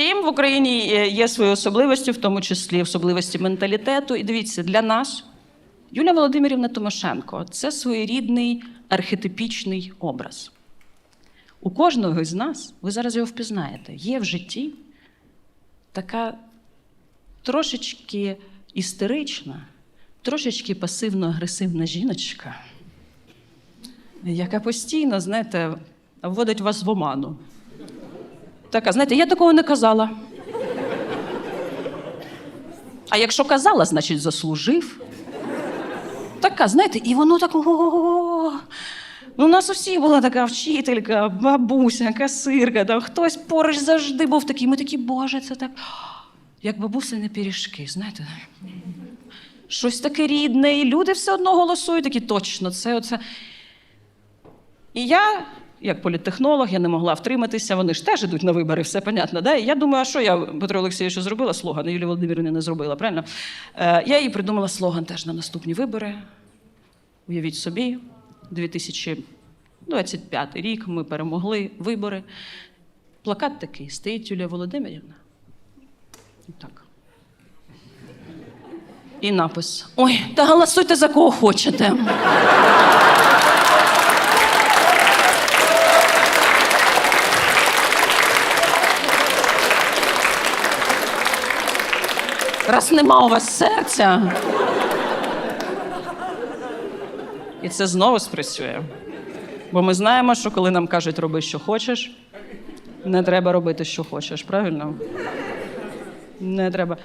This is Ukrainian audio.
Втім, в Україні є- свої особливості, в тому числі особливості менталітету. І дивіться, для нас Юлія Володимирівна Тимошенко це своєрідний архетипічний образ. У кожного з нас, ви зараз його впізнаєте, є в житті така трошечки істерична, трошечки пасивно-агресивна жіночка, яка постійно, знаєте, вводить вас в оману. Така, знаєте, я такого не казала. А якщо казала, значить заслужив. Така, знаєте, і воно так. Ну, у нас у всіх була така вчителька, бабуся, касирка, там хтось поруч завжди був такий. Ми такі, боже, це так. Як бабусини пиріжки, знаєте. Щось таке рідне, і люди все одно голосують, такі точно, це оце. І я, як політтехнолог, я не могла втриматися. Вони ж теж ідуть на вибори, все понятно. Да? І я думаю, а що я Петро Олексійовичу зробила слоган? Юлія Володимирівна не зробила, правильно? Е, я їй придумала слоган теж на наступні вибори. Уявіть собі, 2025 рік ми перемогли вибори. Плакат такий стоїть Юлія Володимирівна. Так. І напис: Ой, та голосуйте за кого хочете. Раз нема у вас серця. І це знову спрацює. Бо ми знаємо, що коли нам кажуть роби, що хочеш, не треба робити, що хочеш, правильно? Не треба.